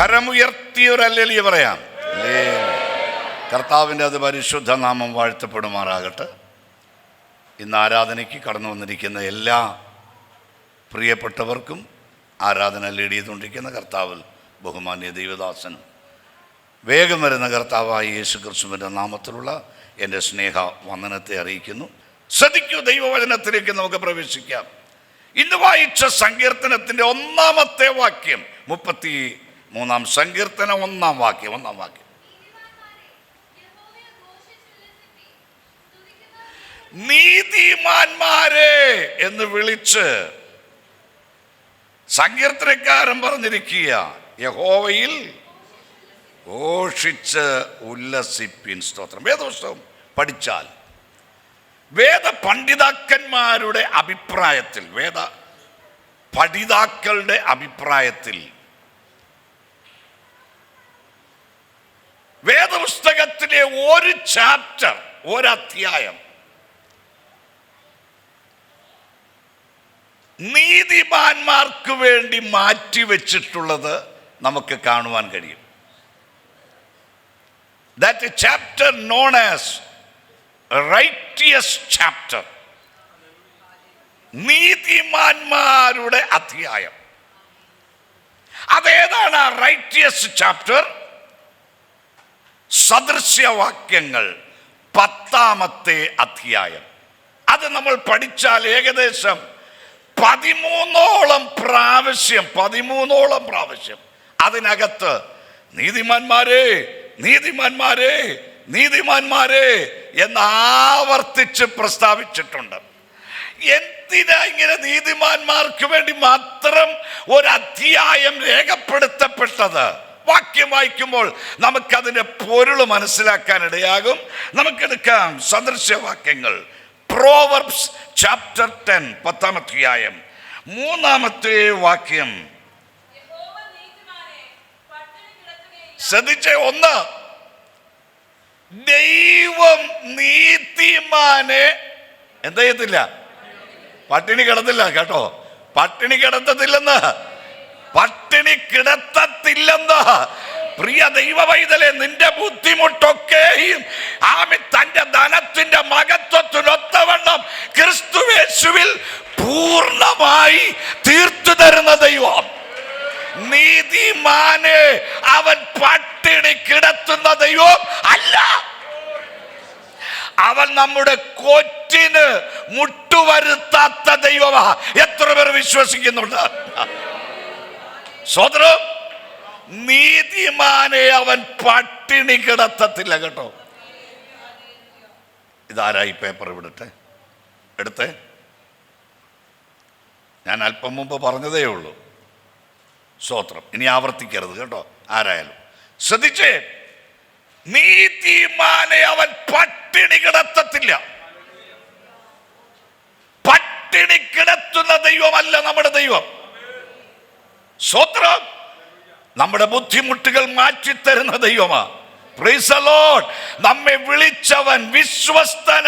കരമുയർത്തിയൊരല്ലേ പറയാം. കർത്താവിന്റെ അത് പരിശുദ്ധ നാമം വാഴ്ത്തപ്പെടുമാറാകട്ടെ. ഇന്ന് ആരാധനയ്ക്ക് കടന്നു വന്നിരിക്കുന്ന എല്ലാ പ്രിയപ്പെട്ടവർക്കും ആരാധന ലീഡ് കർത്താവിൽ ബഹുമാന്യ ദൈവദാസനും വേഗം വരുന്ന കർത്താവായ യേശു ക്രിസ്തുവിന്റെ നാമത്തിലുള്ള എന്റെ സ്നേഹ വന്ദനത്തെ അറിയിക്കുന്നു. ശ്രദ്ധിക്കൂ ദൈവവചനത്തിലേക്ക് നമുക്ക് പ്രവേശിക്കാം. ഇന്ന് വായിച്ച സങ്കീർത്തനത്തിന്റെ ഒന്നാമത്തെ വാക്യം മുപ്പത്തി മൂന്നാം സങ്കീർത്തനം ഒന്നാം വാക്യം ഒന്നാം വാക്യം. നീതിമാന്മാരെ എന്ന് വിളിച്ച് സങ്കീർത്തനക്കാരൻ പറഞ്ഞിരിക്കുക യഹോവയിൽ ഘോഷിച്ച് ഉല്ലസിപ്പിൻ സ്തോത്രം. വേദപുസ്തകം പഠിച്ചാൽ വേദ പണ്ഡിതാക്കന്മാരുടെ അഭിപ്രായത്തിൽ വേദ പഠിതാക്കളുടെ അഭിപ്രായത്തിൽ വേദപുസ്തകത്തിലെ ഒരു ചാപ്റ്റർ ഒരധ്യായം. നീതിമാന്മാർക്ക് വേണ്ടി മാറ്റിവെച്ചിട്ടുള്ളത് നമുക്ക് കാണുവാൻ കഴിയും. That chapter known as righteous chapter നീതിമാന്മാരുടെ അധ്യായം. അതേതാണ് ആ റൈറ്റിയസ് ചാപ്റ്റർ സദൃശ്യവാക്യങ്ങൾ പത്താമത്തെ അധ്യായം. അത് നമ്മൾ പഠിച്ചാൽ ഏകദേശം പതിമൂന്നോളം പ്രാവശ്യം പതിമൂന്നോളം പ്രാവശ്യം അതിനകത്ത് നീതിമാന്മാരെ നീതിമാന്മാരെ നീതിമാന്മാരെ എന്ന് ആവർത്തിച്ച് പ്രസ്താവിച്ചിട്ടുണ്ട്. എന്തിനാ ഇങ്ങനെ നീതിമാന്മാർക്ക് വേണ്ടി മാത്രം ഒരു അധ്യായം രേഖപ്പെടുത്തപ്പെട്ടത്? വാക്യം വായിക്കുമ്പോൾ നമുക്കതിന്റെ പൊരുൾ മനസ്സിലാക്കാൻ ഇടയാകും. നമുക്കെടുക്കാം സദൃശ്യവാക്യങ്ങൾ പ്രോവർബ്സ് ചാപ്റ്റർ ടെൻ പത്താമധ്യായം മൂന്നാമത്തെ വാക്യം. ശ്രദ്ധിച്ച ഒന്ന്. ദൈവം നീതിമാനെ എന്താ ചെയ്യത്തില്ല? പട്ടിണി കിടന്നില്ല കേട്ടോ. പട്ടിണി കിടത്തത്തില്ലെന്ന്. പട്ടിണി കിടത്തത്തില്ലെന്ന്. പ്രിയ ദൈവവൈതലെ നിന്റെ ബുദ്ധിമുട്ടൊക്കെയും ആമി തന്റെ ധനത്തിന്റെ മകത്വത്തിനൊത്തവണ്ണം ക്രിസ്തുവേശുവിൽ പൂർണമായി തീർത്തു തരുന്ന ദൈവം. നീതിമാനെ അവൻ പട്ടിണി കിടത്തുന്ന ദൈവം അല്ല. അവൻ നമ്മുടെ കൊറ്റിന് മുട്ടുവരുത്താത്ത ദൈവമാ. എത്ര പേർ വിശ്വസിക്കുന്നുണ്ട്? സ്വതന്ത്രം നീതിമാനെ അവൻ പട്ടിണി കിടത്തത്തില്ല കേട്ടോ. ഇതാരായി പേപ്പർ വിടട്ടെ എടുത്തേ. ഞാൻ അല്പം മുമ്പ് പറഞ്ഞതേ ഉള്ളൂ. സ്വോത്രം ഇനി ആവർത്തിക്കരുത് കേട്ടോ ആരായാലും. ശ്രദ്ധിച്ചേ നീതിമാനെ അവൻ പട്ടിണി കിടത്തത്തില്ല. പട്ടിണി കിടത്തുന്ന ദൈവമല്ല നമ്മുടെ ദൈവം. സ്വത്രം നമ്മുടെ ബുദ്ധിമുട്ടുകൾ മാറ്റി തരുന്ന ദൈവമാ. നമ്മെ വിളിച്ചവൻ വിശ്വസ്തന.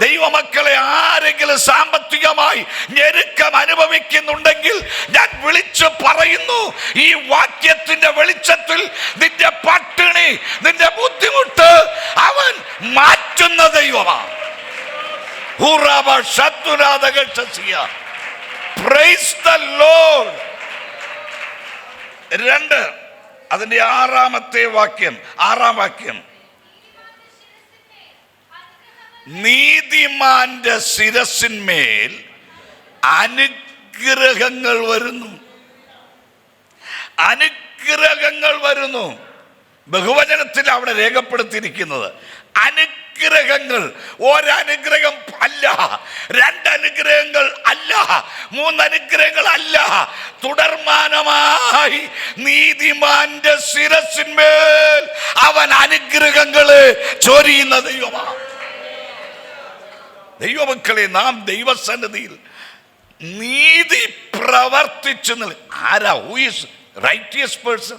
ദൈവമക്കളെ ആരെങ്കിലും സാമ്പത്തികമായി ഞെരുക്കം അനുഭവിക്കുന്നുണ്ടെങ്കിൽ ഞാൻ വിളിച്ചു പറയുന്നു ഈ വാക്യത്തിന്റെ വെളിച്ചത്തിൽ നിന്റെ പട്ടിണി നിന്റെ ബുദ്ധിമുട്ട് അവൻ മാറ്റുന്ന ദൈവമാണ് ഹുറാബ ശത്രുനാഥകൾ പ്രൈസ് രണ്ട്. അതിന്റെ ആറാമത്തെ വാക്യം ആറാം വാക്യം. നീതിമാന്റെ ശിരസിന്മേൽ അനുഗ്രഹങ്ങൾ വരുന്നു. അനുഗ്രഹങ്ങൾ വരുന്നു. ബഹുവചനത്തിൽ അവിടെ രേഖപ്പെടുത്തിയിരിക്കുന്നത്. അനുഗ്രഹങ്ങൾ. ഒരനുഗ്രഹം അല്ല. രണ്ടനുഗ്രഹങ്ങൾ അല്ല. മൂന്നനുഗ്രഹങ്ങൾ അല്ല. തുടർമാനമായി നീതിമാന്റെ ശിരസിന്മേൽ അവൻ അനുഗ്രഹങ്ങൾ ചൊരിയുന്ന ദൈവമാണ്. ദൈവമക്കളെ നാം ദൈവസന്നിധിയിൽ നീതി പ്രവർത്തിച്ചു ആരാ? ഹൂ ഈസ് റൈറ്റിയസ് പേഴ്സൺ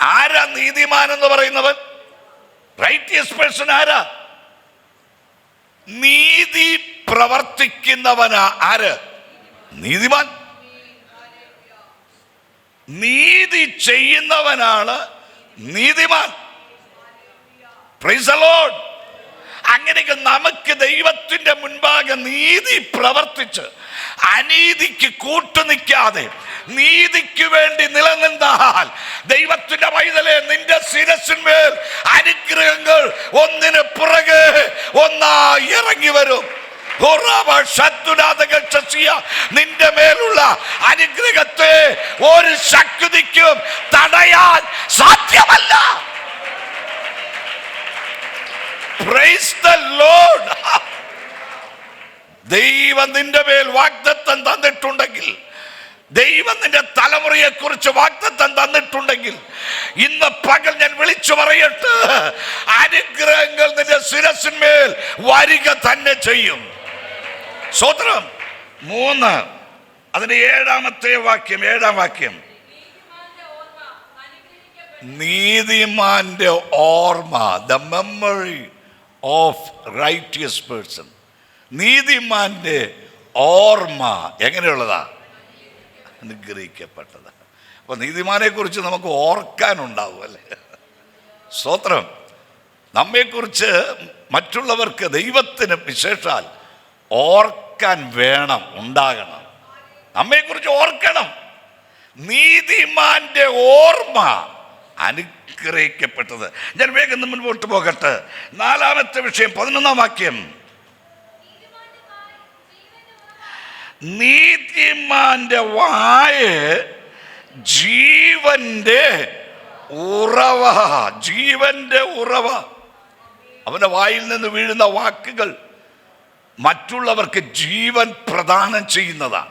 ആരാ നീതിമാൻ എന്ന് പറയുന്നവൻ? റൈറ്റിയസ് പേഴ്സൺ ആരാ? നീതി പ്രവർത്തിക്കുന്നവനാ ആര്? നീതിമാൻ. നീതി ചെയ്യുന്നവനാണ് നീതിമാൻ. Praise aloud. അങ്ങനെയൊക്കെ നമുക്ക് ദൈവത്തിന്റെ മുൻപാകെ നീതി പ്രവർത്തിച്ച് അനീതിക്ക് കൂട്ടുനിൽക്കാതെ നീതിക്ക് വേണ്ടി നിലനിന്നാൽ ദൈവത്തിന്റെ പൈതലെ നിന്റെ ശിരസിന്മേൽ അനുഗ്രഹങ്ങൾ ഒന്നിന് പുറകെ ഒന്നായി ഇറങ്ങി വരും. നിന്റെ മേലുള്ള അനുഗ്രഹത്തെ ഒരു ശക്തിക്കും തടയാൻ സാധ്യമല്ല. ദൈവം നിന്റെ മേൽ വാഗ്ദത്തം തന്നിട്ടുണ്ടെങ്കിൽ ദൈവം നിന്റെ തലമുറയെ കുറിച്ച് വാഗ്ദത്തം തന്നിട്ടുണ്ടെങ്കിൽ ഇന്ന് പകൽ ഞാൻ വിളിച്ചു പറയട്ടെ. അനുഗ്രഹങ്ങൾ നിന്റെ ശിരസിന്മേൽ വരിക തന്നെ ചെയ്യും. സ്വത്രം മൂന്ന് അതിന്റെ ഏഴാമത്തെ വാക്യം ഏഴാം വാക്യം. നീതിമാന്റെ ഓർമ്മ. The memory of righteous person നീതിമാന്റെ ഓർമ്മ എങ്ങനെയുള്ളതാ? അനുഗ്രഹിക്കപ്പെട്ടത്. അപ്പൊ നീതിമാനെ കുറിച്ച് നമുക്ക് ഓർക്കാനുണ്ടാവും അല്ലേ? സ്തോത്രം. നമ്മെക്കുറിച്ച് മറ്റുള്ളവർക്ക് ദൈവത്തിന് വിശേഷാൽ ഓർക്കാൻ വേണം ഉണ്ടാകണം. നമ്മെക്കുറിച്ച് ഓർക്കണം. നീതിമാന്റെ ഓർമ്മ അനുഗ്രഹിക്കപ്പെട്ടത്. ഞാൻ വേഗം മുൻപോട്ട് പോകട്ടെ. നാലാമത്തെ വിഷയം പതിനൊന്നാം വാക്യം. നീതിമാന്റെ വായ ജീവന്റെ ഉറവ. ജീവന്റെ ഉറവ. അവന്റെ വായിൽ നിന്ന് വീഴുന്ന വാക്കുകൾ മറ്റുള്ളവർക്ക് ജീവൻ പ്രദാനം ചെയ്യുന്നതാണ്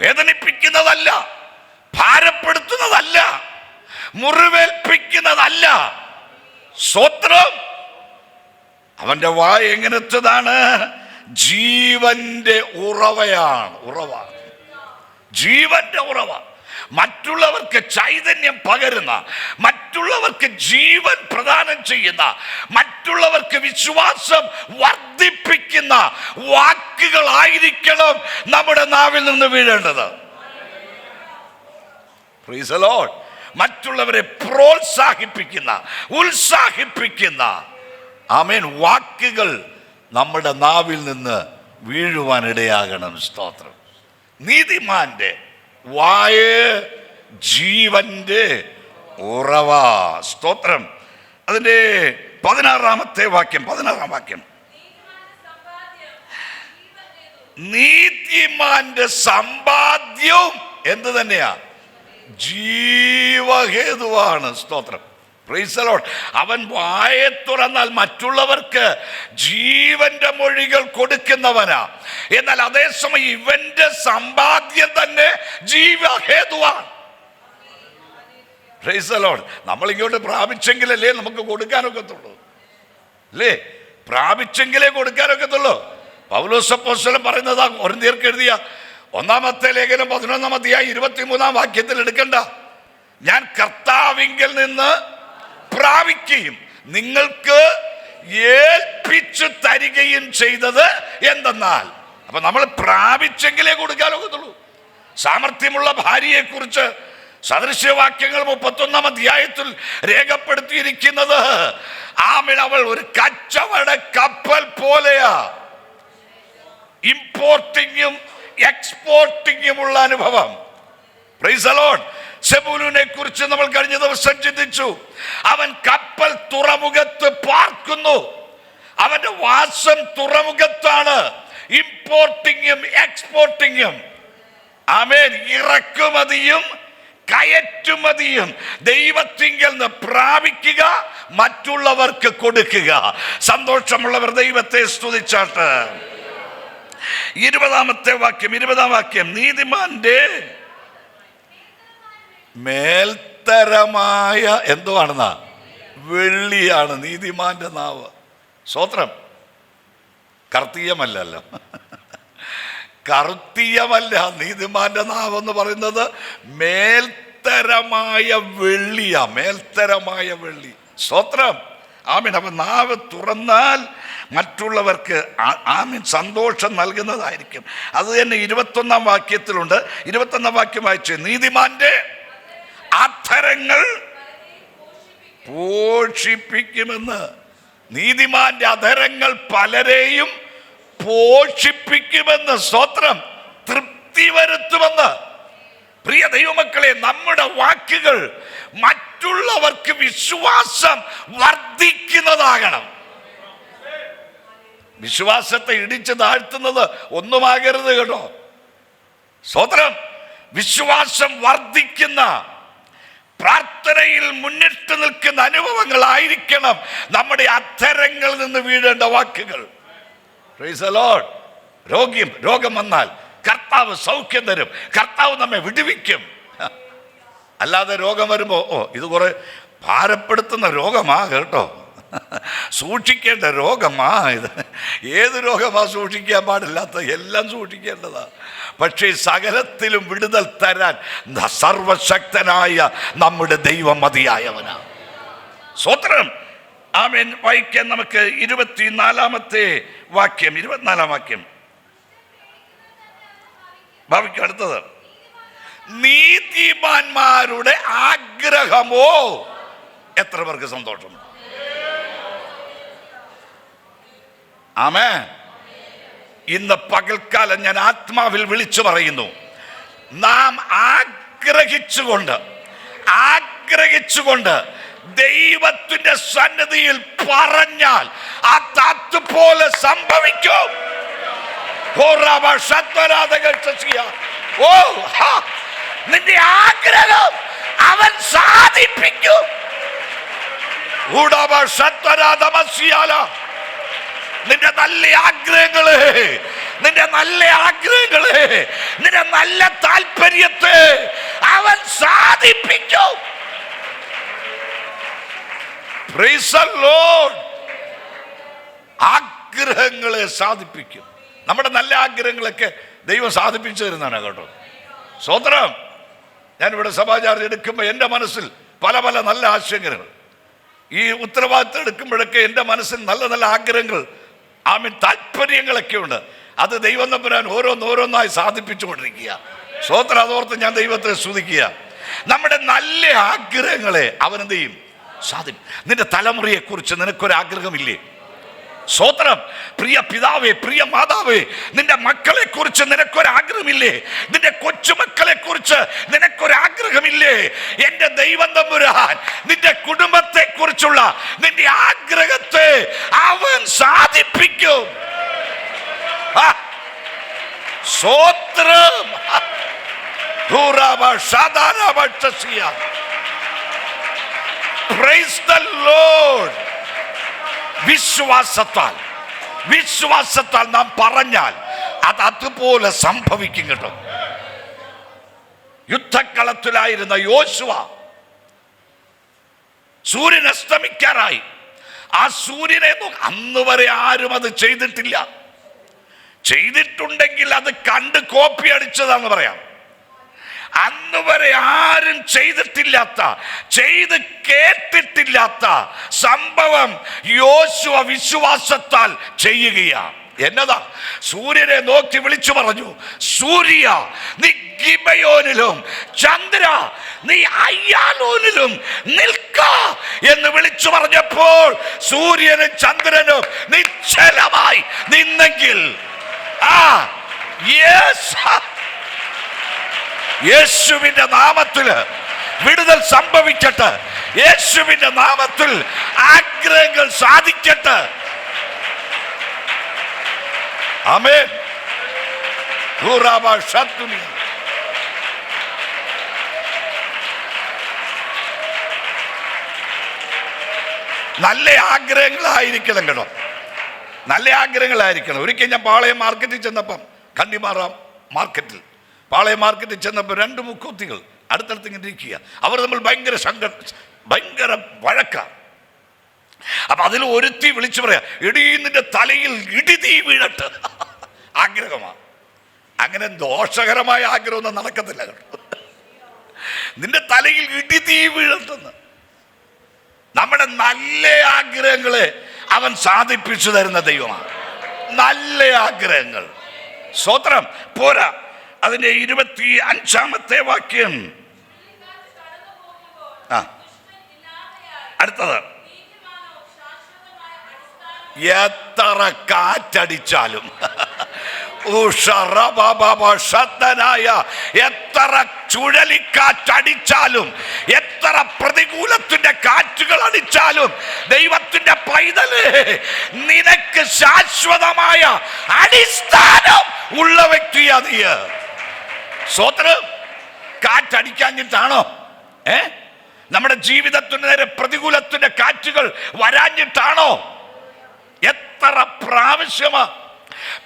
വേദനിപ്പിക്കുന്നതല്ല ഭാരപ്പെടുത്തുന്നതല്ല. മുറിവേൽപ്പിക്കുന്നതല്ല. സ്വത്രം. അവന്റെ വായ എങ്ങനത്തതാണ് ജീവന്റെ ഉറവയാണ്. ഉറവ ജീവന്റെ ഉറവ. മറ്റുള്ളവർക്ക് ചൈതന്യം പകരുന്ന മറ്റുള്ളവർക്ക് ജീവൻ പ്രദാനം ചെയ്യുന്ന മറ്റുള്ളവർക്ക് വിശ്വാസം വർദ്ധിപ്പിക്കുന്ന വാക്കുകളായിരിക്കണം നമ്മുടെ നാവിൽ നിന്ന് വീഴേണ്ടത്. മറ്റുള്ളവരെ പ്രോത്സാഹിപ്പിക്കുന്ന ഉത്സാഹിപ്പിക്കുന്ന. ആമേൻ. വാക്കുകൾ നമ്മുടെ നാവിൽ നിന്ന് വീഴുവാൻ ഇടയാകണം. സ്തോത്രം. നീതിമാന്റെ വായ ജീവന്റെ ഉറവ. സ്തോത്രം. അതിന്റെ പതിനാറാമത്തെ വാക്യം പതിനാറാം വാക്യം. നീതിമാന്റെ സമ്പാദ്യം നീതിമാന്റെ സമ്പാദ്യവും എന്ത് തന്നെയാ? ജീവഹേതുവാണ് സ്തോത്രം. പ്രീസലോൺ. അവൻ വായെ തുറന്നാൽ മറ്റുള്ളവർക്ക് ജീവന്റെ മൊഴികൾ കൊടുക്കുന്നവനാ. എന്നാൽ അതേസമയം ഇവന്റെ സമ്പാദ്യം തന്നെ ജീവഹേതുവാണ്. പ്രീസലോൺ. നമ്മൾ ഇങ്ങോട്ട് പ്രാപിച്ചെങ്കിലല്ലേ നമുക്ക് കൊടുക്കാനൊക്കത്തുള്ളൂ. അല്ലേ? പ്രാപിച്ചെങ്കിലേ കൊടുക്കാനൊക്കത്തുള്ളൂ. പൗലോസപ്പോസ്വലം പറയുന്നതാ ഒരു എഴുതിയ ഒന്നാമത്തെ ലേഖനം പതിനൊന്നാം അധ്യായം ഇരുപത്തിമൂന്നാം വാക്യത്തിൽ എടുക്കണ്ട. ഞാൻ കർത്താവിങ്കിൽ നിന്ന് പ്രാപിക്കുകയും നിങ്ങൾക്ക് ഏൽപ്പിച്ചു തരികയും ചെയ്തത് എന്തെന്നാൽ. അപ്പൊ നമ്മൾ പ്രാപിച്ചെങ്കിലേ കൊടുക്കാനൊക്കത്തുള്ളൂ സാമർഥ്യമുള്ള ഭാര്യയെ കുറിച്ച് സദൃശ്യവാക്യങ്ങൾ മുപ്പത്തൊന്നാം അധ്യായത്തിൽ രേഖപ്പെടുത്തിയിരിക്കുന്നത് ആമിഴവൾ ഒരു കച്ചവട കപ്പൽ പോലെയാ. ഇമ്പോർട്ടിങ്ങും എക്സ്പോർട്ടിങ്ങുമുള്ള അനുഭവം. സെബൂലുവിനെ കുറിച്ച് നമ്മൾ കഴിഞ്ഞ ദിവസം ചിന്തിച്ചു. അവൻ കപ്പൽ തുറമുഖത്ത് പാർക്കുന്നു. അവന്റെ വാസം തുറമുഖത്താണ്. ഇമ്പോർട്ടിങ്ങും എക്സ്പോർട്ടിങ്ങും ആമേൻ. ഇറക്കുമതിയും കയറ്റുമതിയും ദൈവത്തിങ്കിൽ നിന്ന് പ്രാപിക്കുക മറ്റുള്ളവർക്ക് കൊടുക്കുക. സന്തോഷമുള്ളവർ ദൈവത്തെ സ്തുതിച്ചാട്ട്. ഇരുപതാമത്തെ വാക്യം ഇരുപതാം വാക്യം. നീതിമാന്റെ മേൽത്തരമായ എന്തോ ആണെന്നാ? വെള്ളിയാണ് നീതിമാന്റെ നാവ്. സ്വത്രം. കർത്തീയമല്ലല്ലോ. കർത്തീയമല്ല നീതിമാന്റെ നാവ് എന്ന് പറയുന്നത് മേൽത്തരമായ വെള്ളിയാ മേൽത്തരമായ വെള്ളി. സ്വത്രം. ആമീൻ. അപ്പൊ നാവ് തുറന്നാൽ മറ്റുള്ളവർക്ക് ആമീൻ സന്തോഷം നൽകുന്നതായിരിക്കും. അത് തന്നെ ഇരുപത്തൊന്നാം വാക്യത്തിലുണ്ട്. ഇരുപത്തൊന്നാം വാക്യം വായിച്ച് നീതിമാന്റെ അധരങ്ങൾ പോഷിപ്പിക്കുമെന്ന് നീതിമാന്റെ അധരങ്ങൾ പലരെയും പോഷിപ്പിക്കുമെന്ന് സ്വത്രം തൃപ്തി വരുത്തുമെന്ന്. പ്രിയ ദൈവമക്കളെ നമ്മുടെ വാക്കുകൾ മറ്റുള്ളവർക്ക് വിശ്വാസം വർദ്ധിക്കുന്നതാകണം. വിശ്വാസത്തെ ഇടിച്ചു താഴ്ത്തുന്നത് ഒന്നുമാകരുത് കേട്ടോ. സ്വതന്ത്രം വിശ്വാസം വർദ്ധിക്കുന്ന പ്രാർത്ഥനയിൽ മുന്നിട്ട് നിൽക്കുന്ന അനുഭവങ്ങളായിരിക്കണം നമ്മുടെ അധരങ്ങളിൽ നിന്ന് വീഴേണ്ട വാക്കുകൾ. രോഗ്യം രോഗം വന്നാൽ കർത്താവ് സൗഖ്യം തരും. കർത്താവ് നമ്മെ വിടുവിക്കും. അല്ലാതെ രോഗം വരുമ്പോൾ ഓ ഇത് കുറെ ഭാരപ്പെടുത്തുന്ന രോഗമാ കേട്ടോ. സൂക്ഷിക്കേണ്ട രോഗമാ ഇത്. ഏത് രോഗമാ സൂക്ഷിക്കാൻ പാടില്ലാത്ത എല്ലാം സൂക്ഷിക്കേണ്ടതാ. പക്ഷേ സകലത്തിലും വിടുതൽ തരാൻ സർവശക്തനായ നമ്മുടെ ദൈവം മതിയായവനാണ് സ്വത്രം ആമേൻ. വായിക്കാൻ നമുക്ക് ഇരുപത്തിനാലാമത്തെ വാക്യം ഇരുപത്തിനാലാം വാക്യം. ഭാവിക്കും അടുത്തത്. നീതിമാന്മാരുടെ ആഗ്രഹമോ? എത്ര പേർക്ക് സന്തോഷം ആമേ ഇന്ന് പകൽക്കാലം ഞാൻ ആത്മാവിൽ വിളിച്ചു പറയുന്നു നാം ആഗ്രഹിച്ചുകൊണ്ട് ആഗ്രഹിച്ചുകൊണ്ട് ദൈവത്തിന്റെ സന്നിധിയിൽ പറഞ്ഞാൽ അത് അതുപോലെ സംഭവിക്കും ഹോറാബ ഓ. നിന്റെ ആഗ്രഹം അവൻ സാധിപ്പിക്കും ഊടാബ ഷത്വരാധമസ്യാല. നിന്റെ നല്ല ആഗ്രഹങ്ങളെ നിന്റെ നല്ല ആഗ്രഹങ്ങളെ നിന്റെ നല്ല താല്പര്യത്തെ അവൻ Lord. ആഗ്രഹങ്ങളെ സാധിപ്പിക്കും. നമ്മുടെ നല്ല ആഗ്രഹങ്ങളൊക്കെ ദൈവം സാധിപ്പിച്ചു തരുന്നതാണ് കേട്ടോ. സ്വതന്ത്രം ഞാനിവിടെ സഭാചാർജ് എടുക്കുമ്പോൾ എന്റെ മനസ്സിൽ പല പല നല്ല ആശയങ്ങൾ. ഈ ഉത്തരവാദിത്തം എടുക്കുമ്പോഴൊക്കെ എന്റെ മനസ്സിൽ നല്ല നല്ല ആഗ്രഹങ്ങൾ ആമീൻ താല്പര്യങ്ങളൊക്കെ ഉണ്ട് അത് ദൈവം തമ്പുരാൻ ഓരോന്നോരോന്നായി സാധിപ്പിച്ചു കൊണ്ടിരിക്കുക സ്വോത്ര അതോർത്ത് ഞാൻ ദൈവത്തെ സ്തുതിക്കുക. നമ്മുടെ നല്ല ആഗ്രഹങ്ങളെ അവൻ എന്ത് ചെയ്യും? സാധിക്കും നിന്റെ തലമുറയെക്കുറിച്ച് നിനക്കൊരാഗ്രഹമില്ലേ? സ്വോത്രം പ്രിയ പിതാവേ പ്രിയ മാതാവേ നിന്റെ മക്കളെ കുറിച്ച് നിനക്കൊരാഗ്രഹമില്ലേ? നിന്റെ കൊച്ചുമക്കളെ കുറിച്ച് നിനക്കൊരാഗ്രഹമില്ലേ? എന്റെ ദൈവം തമ്പുരാൻ നിന്റെ കുടുംബത്തെ കുറിച്ചുള്ള നിന്റെ ആഗ്രഹത്തെ അവൻ സാധിപ്പിക്കും. സ്വോത്രം. വിശ്വാസത്താൽ വിശ്വാസത്താൽ നാം പറഞ്ഞാൽ അത് അതുപോലെ സംഭവിക്കും കേട്ടോ. യുദ്ധക്കളത്തിലായിരുന്ന യോശുവ സൂര്യൻ അസ്തമിക്കാറായി. ആ സൂര്യനെ അന്ന് വരെ ആരും അത് ചെയ്തിട്ടില്ല. ചെയ്തിട്ടുണ്ടെങ്കിൽ അത് കണ്ട് കോപ്പി അടിച്ചതാന്ന് പറയാം. അന്ന് വരെ ആരും ചെയ്തിട്ടില്ലാത്ത ചെയ്ത് കേട്ടിട്ടില്ലാത്ത സംഭവം യോശുവ വിശ്വാസത്താൽ ചെയ്യുകയാ. എന്നതാ? സൂര്യനെ നോക്കി വിളിച്ചു പറഞ്ഞു സൂര്യ നീ ഗിബയോനിലും ചന്ദ്ര നീ അയ്യാലോനിലും നിൽക്ക. എന്ന് വിളിച്ചു പറഞ്ഞപ്പോൾ സൂര്യനും ചന്ദ്രനും നിശ്ചലമായി നിന്നെങ്കിൽ ആ യേശ യേശുവിന്റെ നാമത്തിൽ വിടുതൽ സംഭവിക്കട്ടെ. യേശുവിന്റെ നാമത്തിൽ ആഗ്രഹങ്ങൾ സാധിക്കട്ടെ. ഷത്തുനി. നല്ല ആഗ്രഹങ്ങളായിരിക്കണം കേട്ടോ നല്ല ആഗ്രഹങ്ങളായിരിക്കണം. ഒരിക്കൽ ഞാൻ പാളയം മാർക്കറ്റിൽ ചെന്നപ്പം കണ്ടിമാറാം മാർക്കറ്റിൽ പാളയം മാർക്കറ്റിൽ ചെന്നപ്പോൾ രണ്ട് മുക്കൂത്തികൾ അടുത്തടുത്ത് ഇങ്ങനെ ഇരിക്കുക. അവർ നമ്മൾ ഭയങ്കര സംഘ ഭയങ്കര വഴക്ക. അപ്പൊ അതിൽ ഒരുത്തി വിളിച്ചു പറയാ ഇടി നിന്റെ തലയിൽ ഇടിതീ വീഴട്ട് ആഗ്രഹമാ. അങ്ങനെ ദോഷകരമായ ആഗ്രഹമൊന്നും നടക്കത്തില്ല കേട്ടോ. നിന്റെ തലയിൽ ഇടിതീ വീഴട്ടെന്ന്. നമ്മുടെ നല്ല ആഗ്രഹങ്ങളെ അവൻ സാധിപ്പിച്ചു തരുന്ന ദൈവമാണ്. നല്ല ആഗ്രഹങ്ങൾ. സ്വത്രം പോരാ. അതിന്റെ ഇരുപത്തി അഞ്ചാമത്തെ വാക്യം. ആ. അടുത്തത്. എത്ര കാറ്റടിച്ചാലും. എത്ര ചുഴലിക്കാറ്റടിച്ചാലും എത്ര പ്രതികൂലത്തിന്റെ കാറ്റുകൾ അടിച്ചാലും ദൈവത്തിന്റെ പൈതൽ നിനക്ക് ശാശ്വതമായ അടിസ്ഥാനം ഉള്ള വ്യക്തിയാ നീ. സ്വത്രം കാറ്റടിക്കാഞ്ഞിട്ടാണോ? ഏ? നമ്മുടെ ജീവിതത്തിന് നേരെ പ്രതികൂലത്തിന്റെ കാറ്റുകൾ വരാഞ്ഞിട്ടാണോ? എത്ര പ്രാവശ്യമാ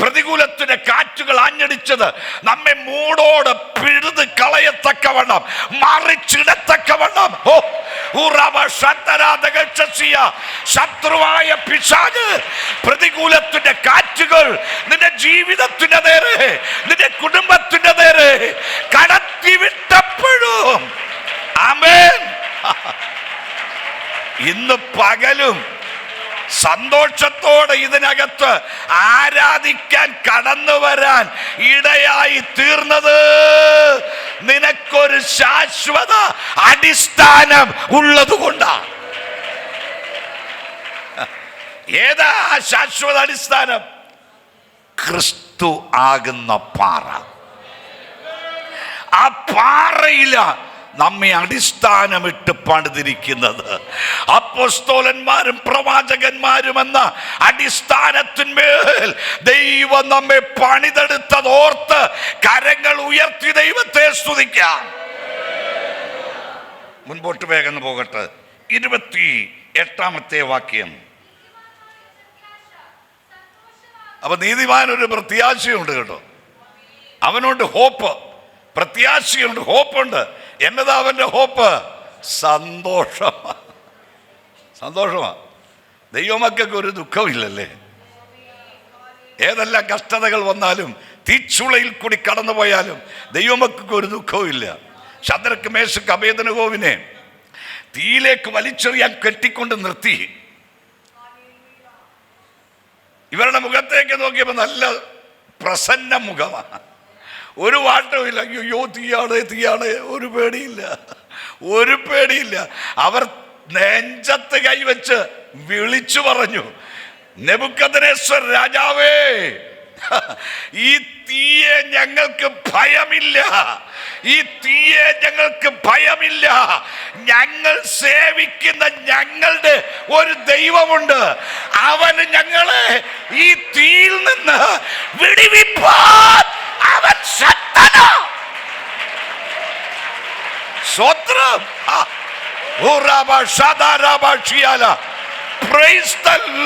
പ്രതികൂലത്തിന്റെ കാറ്റുകൾ ആഞ്ഞടിച്ചത്? നമ്മെ മൂടോട് പിഴുത് കളയത്തക്കവണ്ണം മറിച്ചിടത്തക്കവണ്ണം. ഓ ശത്രുവായ പിശാജ് പ്രതികൂലത്തിന്റെ കാറ്റുകൾ നിന്റെ ജീവിതത്തിന്റെ നേരെ നിന്റെ കുടുംബത്തിന്റെ നേരെ കടത്തിവിട്ടപ്പോഴും ആമേൻ ഇന്ന് പകലും സന്തോഷത്തോടെ ഇതിനകത്ത് ആരാധിക്കാൻ കടന്നു വരാൻ ഇടയായി തീർന്നത് നിനക്കൊരു ശാശ്വത അടിസ്ഥാനം ഉള്ളതുകൊണ്ടാണ് ഏതാ ശാശ്വത അടിസ്ഥാനം? ക്രിസ്തു ആകുന്ന പാറ. ആ പാറയില നമ്മെ അടിസ്ഥാനമിട്ട് പണിതിരിക്കുന്നത്. അപ്പോസ്തോലന്മാരും പ്രവാചകന്മാരും എന്ന അടിസ്ഥാനത്തിന്മേൽ ദൈവം നമ്മെ പണിതെടുത്തതോർത്ത് കരങ്ങൾ ഉയർത്തി ദൈവത്തെ സ്തുതിക്കാം. മുൻപോട്ട് വേഗം പോകട്ടെ. ഇരുപത്തി എട്ടാമത്തെ വാക്യം. അപ്പൊ നീതിമാൻ ഒരു പ്രത്യാശയുണ്ട് കേട്ടോ. അവനുണ്ട് ഹോപ്പ്. പ്രത്യാശയുണ്ട് ഹോപ്പുണ്ട്. എന്നതാ അവന്റെ ഹോപ്പ്? സന്തോഷമാണ് സന്തോഷമാണ് ദൈവമക്കൾക്ക് ഒരു ദുഃഖമില്ലല്ലേ? ഏതെല്ലാം കഷ്ടതകൾ വന്നാലും തീച്ചുളയിൽ കൂടി കടന്നു പോയാലും ദൈവമക്കൾക്ക് ഒരു ദുഃഖവും ഇല്ല ശദ്രക്ക് മേശക്ക് അഭേദനകോവിനെ തീയിലേക്ക് വലിച്ചെറിയാൻ കെട്ടിക്കൊണ്ട് നിർത്തി. ഇവരുടെ മുഖത്തേക്ക് നോക്കിയപ്പോൾ നല്ല പ്രസന്ന മുഖമാണ് ഒരു വാട്ടവുമില്ല അയ്യോ തീയാണ് തീയാണ്. ഒരു പേടിയില്ല. ഒരു പേടിയില്ല. അവർ നെഞ്ചത്ത് കൈവച്ച് വിളിച്ചു പറഞ്ഞു നെബുക്കദനേശ്വർ രാജാവേ ഈ തീയെ ഞങ്ങൾക്ക് ഭയമില്ല. ഈ തീയെ ഞങ്ങൾക്ക് ഭയമില്ല. ഞങ്ങൾ സേവിക്കുന്ന ഞങ്ങളുടെ ഒരു ദൈവമുണ്ട്. അവന് ഞങ്ങളെ ഈ തീയിൽ നിന്ന് വിടിവിപ്പാൻ അവൻ സ്വത്രം.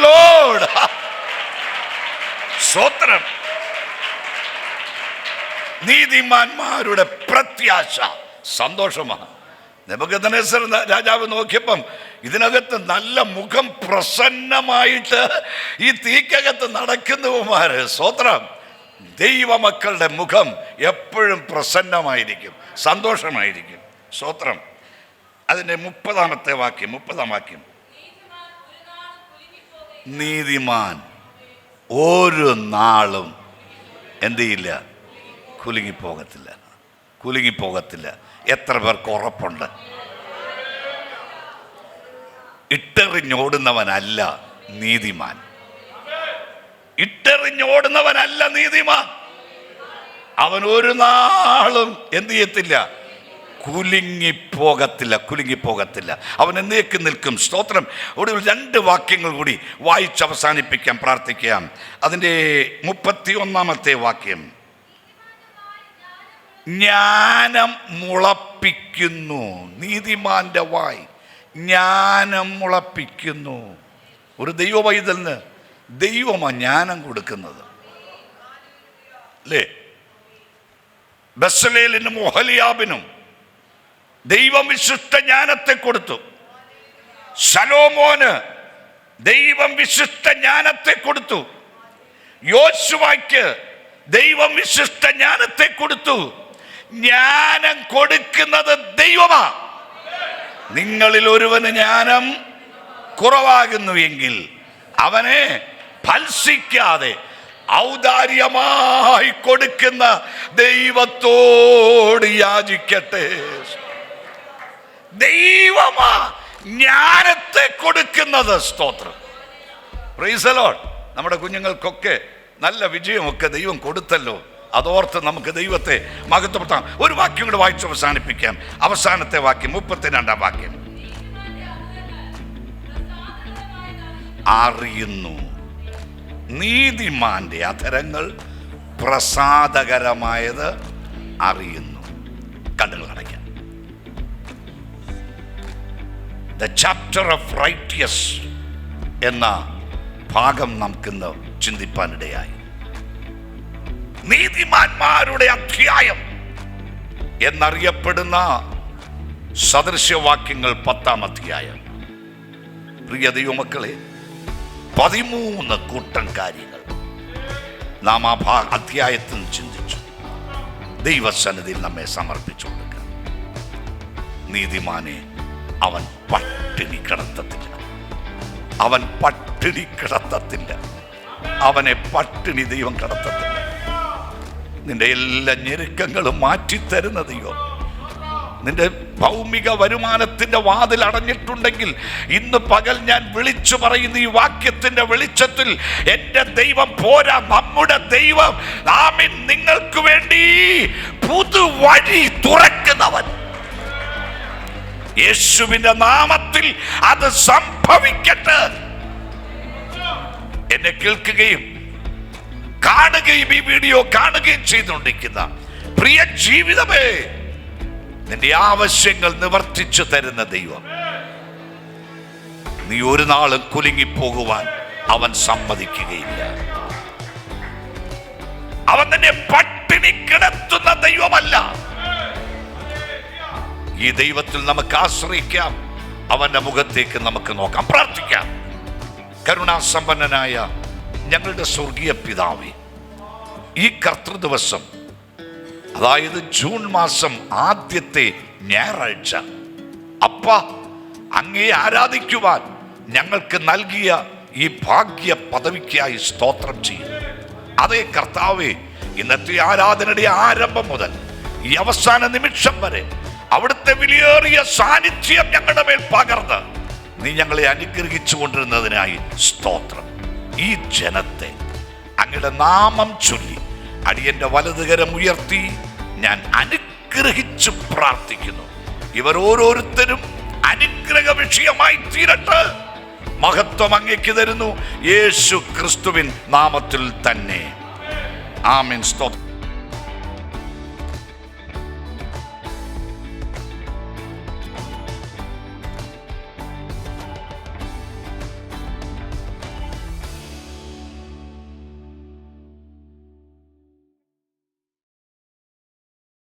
ലോർഡ് നീതിമാന്മാരുടെ പ്രത്യാശ. സന്തോഷമാണ് രാജാവ് നോക്കിയപ്പം ഇതിനകത്ത് നല്ല മുഖം പ്രസന്നമായിട്ട് ഈ തീക്കകത്ത് നടക്കുന്നവന്മാര് സ്വത്രം. ദൈവമക്കളുടെ മുഖം എപ്പോഴും പ്രസന്നമായിരിക്കും സന്തോഷമായിരിക്കും. സ്തോത്രം. അതിന്റെ മുപ്പതാമത്തെ വാക്യം മുപ്പതാം വാക്യം. നീതിമാൻ ഒരു നാളും എന്ത് ചെയ്യില്ല? കുലുങ്ങിപ്പോകത്തില്ല. കുലുങ്ങിപ്പോകത്തില്ല. എത്ര പേർക്ക് ഉറപ്പുണ്ട്? ഇട്ടെറിഞ്ഞോടുന്നവനല്ല നീതിമാൻ. ഇട്ടെറിഞ്ഞോടുന്നവനല്ല നീതിമാൻ. അവൻ ഒരു നാളും എന്ത് ചെയ്യത്തില്ല? കുലുങ്ങിപ്പോകത്തില്ല കുലുങ്ങിപ്പോകത്തില്ല. അവൻ എന്നേക്ക് നിൽക്കും. സ്തോത്രം. ഒടുവിൽ രണ്ട് വാക്യങ്ങൾ കൂടി വായിച്ച് അവസാനിപ്പിക്കാം പ്രാർത്ഥിക്കാം അതിന്റെ മുപ്പത്തി ഒന്നാമത്തെ വാക്യം. ജ്ഞാനം മുളപ്പിക്കുന്നു. നീതിമാന്റെ വായ്. ജ്ഞാനം മുളപ്പിക്കുന്നു. ഒരു ദൈവവൈതലിന് ദൈവമാണ് ജ്ഞാനം കൊടുക്കുന്നത്. അല്ലേ ബസലേലിനും ഒഹലിയാബിനും ദൈവം വിശിഷ്ട ജ്ഞാനത്തെ കൊടുത്തു. ശലോമോന് ദൈവം വിശിഷ്ട ജ്ഞാനത്തെ കൊടുത്തു. യോശുവായ്ക്ക് ദൈവം വിശിഷ്ട ജ്ഞാനത്തെ കൊടുത്തു. ജ്ഞാനം കൊടുക്കുന്നത് ദൈവമാ. നിങ്ങളിൽ ഒരുവന് ജ്ഞാനം കുറവാകുന്നു എങ്കിൽ അവനെ ഫൽസിക്കാതെ ഔദാര്യമായി കൊടുക്കുന്ന ദൈവത്തോട് യാചിക്കട്ടെ. ദൈവമാ ജ്ഞാനത്തെ കൊടുക്കുന്നത്. സ്തോത്രം. പ്രീസലോൺ നമ്മുടെ കുഞ്ഞുങ്ങൾക്കൊക്കെ നല്ല വിജയമൊക്കെ ദൈവം കൊടുത്തല്ലോ. അതോർത്ത് നമുക്ക് ദൈവത്തെ മഹത്വപ്പെടുത്താം. ഒരു വാക്യം കൂടെ വായിച്ച് അവസാനിപ്പിക്കാം. അവസാനത്തെ വാക്യം മുപ്പത്തിരണ്ടാം വാക്യം. അറിയുന്നു. നീതിമാന്റെ അധരങ്ങൾ പ്രസാദകരമായത് അറിയുന്നു. കണ്ണുകൾ അടയ്ക്കാം. ദ ചാപ്റ്റർ ഓഫ് റൈറ്റിയസ് എന്ന ഭാഗം നമുക്കിന്ന് ചിന്തിപ്പാനിടയായി. നീതിമാന്മാരുടെ അധ്യായം എന്നറിയപ്പെടുന്ന സദൃശ്യവാക്യങ്ങൾ പത്താം അധ്യായം. പ്രിയ ദൈവമക്കളെ പതിമൂന്ന് കൂട്ടം കാര്യങ്ങൾ നാം ആ ഭാ അധ്യായത്തിൽ ചിന്തിച്ചു. ദൈവസന്നിധിയിൽ നമ്മെ സമർപ്പിച്ചു കൊടുക്കുക നീതിമാനെ അവൻ പട്ടിണി കിടത്തത്തില്ല. അവൻ പട്ടിണി കിടത്തത്തില്ല. അവനെ പട്ടിണി ദൈവം കിടത്തത്തില്ല. നിന്റെ എല്ലാ ഞെരുക്കങ്ങളും മാറ്റിത്തരുന്ന ദൈവം. നിന്റെ ഭൗമിക വരുമാനത്തിന്റെ വാതിൽ അടഞ്ഞിട്ടുണ്ടെങ്കിൽ ഇന്ന് പകൽ ഞാൻ വിളിച്ചു പറയുന്ന ഈ വാക്യത്തിന്റെ വെളിച്ചത്തിൽ എന്റെ ദൈവം പോരാ നമ്മുടെ ദൈവം. ആമിൻ. നിങ്ങൾക്ക് വേണ്ടി പുതുവഴി തുറക്കുന്നവൻ. യേശുവിന്റെ നാമത്തിൽ അത് സംഭവിക്കട്ടെ. എന്നെ കേൾക്കുകയും കാണുകയും ഈ വീഡിയോ കാണുകയും ചെയ്തുകൊണ്ടിരിക്കുന്ന പ്രിയ ജീവിതമേ നിന്റെ ആവശ്യങ്ങൾ നിവർത്തിച്ചു തരുന്ന ദൈവം. നീ ഒരു നാളും കുലുങ്ങിപ്പോകുവാൻ അവൻ സമ്മതിക്കുകയില്ല. അവൻ നിന്നെ പട്ടിണി കിടത്തുന്ന ദൈവമല്ല. ഈ ദൈവത്തിൽ നമുക്ക് ആശ്രയിക്കാം. അവന്റെ മുഖത്തേക്ക് നമുക്ക് നോക്കാം. പ്രാർത്ഥിക്കാം. കരുണാസമ്പന്നനായ ഞങ്ങളുടെ സ്വർഗീയ പിതാവേ ഈ കർത്തൃദിവസം അതായത് ജൂൺ മാസം ആദ്യത്തെ ഞായറാഴ്ച. അപ്പ അങ്ങേ ആരാധിക്കുവാൻ ഞങ്ങൾക്ക് നൽകിയ ഈ ഭാഗ്യ പദവിക്കായി സ്തോത്രം ചെയ്യും. അതേ കർത്താവെ ഇന്നത്തെ ആരാധനയുടെ ആരംഭം മുതൽ ഈ അവസാന നിമിഷം വരെ അവിടുത്തെ വിലയേറിയ സാന്നിധ്യം ഞങ്ങളുടെ മേൽ പകർന്ന് നീ ഞങ്ങളെ അനുഗ്രഹിച്ചു കൊണ്ടിരുന്നതിനായി സ്തോത്രം. ഈ ജനത്തെ അങ്ങയുടെ നാമം ചൊല്ലി അടിയന്റെ വലതുകരം ഉയർത്തി ഞാൻ അനുഗ്രഹിച്ചു പ്രാർത്ഥിക്കുന്നു. ഇവർ ഓരോരുത്തരും അനുഗ്രഹ വിഷയമായി തീരട്ടെ. മഹത്വം അങ്ങേക്ക് തരുന്നു. യേശു ക്രിസ്തുവിൻ നാമത്തിൽ തന്നെ. ആമീൻ. സ്തോത്രം.